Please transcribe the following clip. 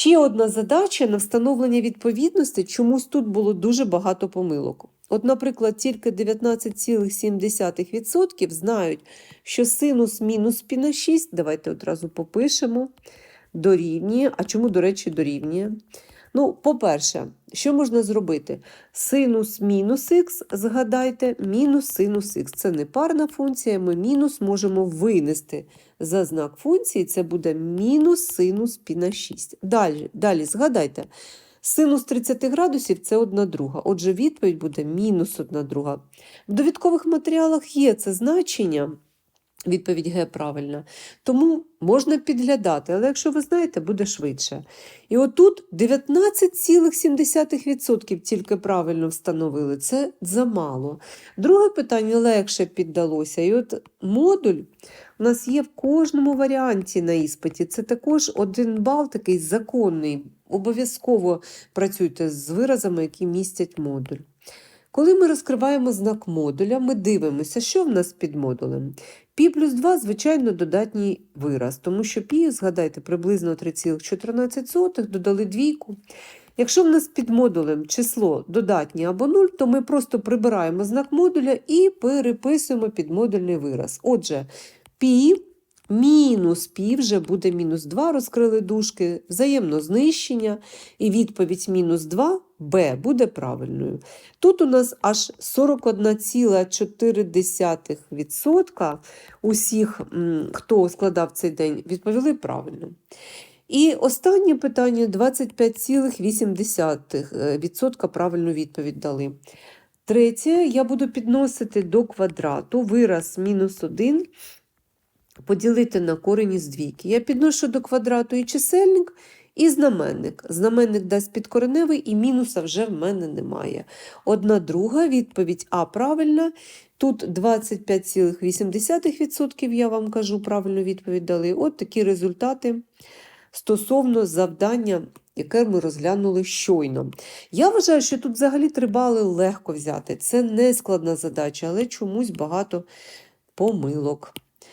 Ще одна задача на встановлення відповідності, чомусь тут було дуже багато помилок. От, наприклад, тільки 19,7% знають, що синус мінус пі на 6, давайте одразу попишемо, дорівнює. А чому, до речі, дорівнює? Ну, по-перше, що можна зробити? Синус мінус х, згадайте, мінус синус х. Це не парна функція, ми мінус можемо винести за знак функції, це буде мінус синус пі на 6. Далі, далі згадайте, синус 30 градусів це 1 друга. Отже, відповідь буде мінус 1 друга. В довідкових матеріалах є це значення. Відповідь Г правильна. Тому можна підглядати, але якщо ви знаєте, буде швидше. І отут 19,7% тільки правильно встановили. Це замало. Друге питання легше піддалося. І от модуль у нас є в кожному варіанті на іспиті. Це також один бал такий законний. Обов'язково працюйте з виразами, які містять модуль. Коли ми розкриваємо знак модуля, ми дивимося, що в нас під модулем. Пі плюс 2, звичайно, додатній вираз, тому що пі, згадайте, приблизно 3,14, додали двійку. Якщо в нас під модулем число додатнє або 0, то ми просто прибираємо знак модуля і переписуємо підмодульний вираз. Отже, пі мінус пі вже буде мінус 2, розкрили дужки, взаємно знищення, і відповідь мінус 2 Б буде правильною. Тут у нас аж 41,4% усіх, хто складав цей день, відповіли правильно. І останнє питання 25,8% правильну відповідь дали. Третє, я буду підносити до квадрату вираз мінус 1 поділити на корені з двійки. Я підношу до квадрату і чисельник, і знаменник. Знаменник дасть підкореневий, і мінуса вже в мене немає. Одна друга відповідь А правильна. Тут 25,8% я вам кажу, правильну відповідь дали. От такі результати стосовно завдання, яке ми розглянули щойно. Я вважаю, що тут взагалі три бали легко взяти. Це не складна задача, але чомусь багато помилок.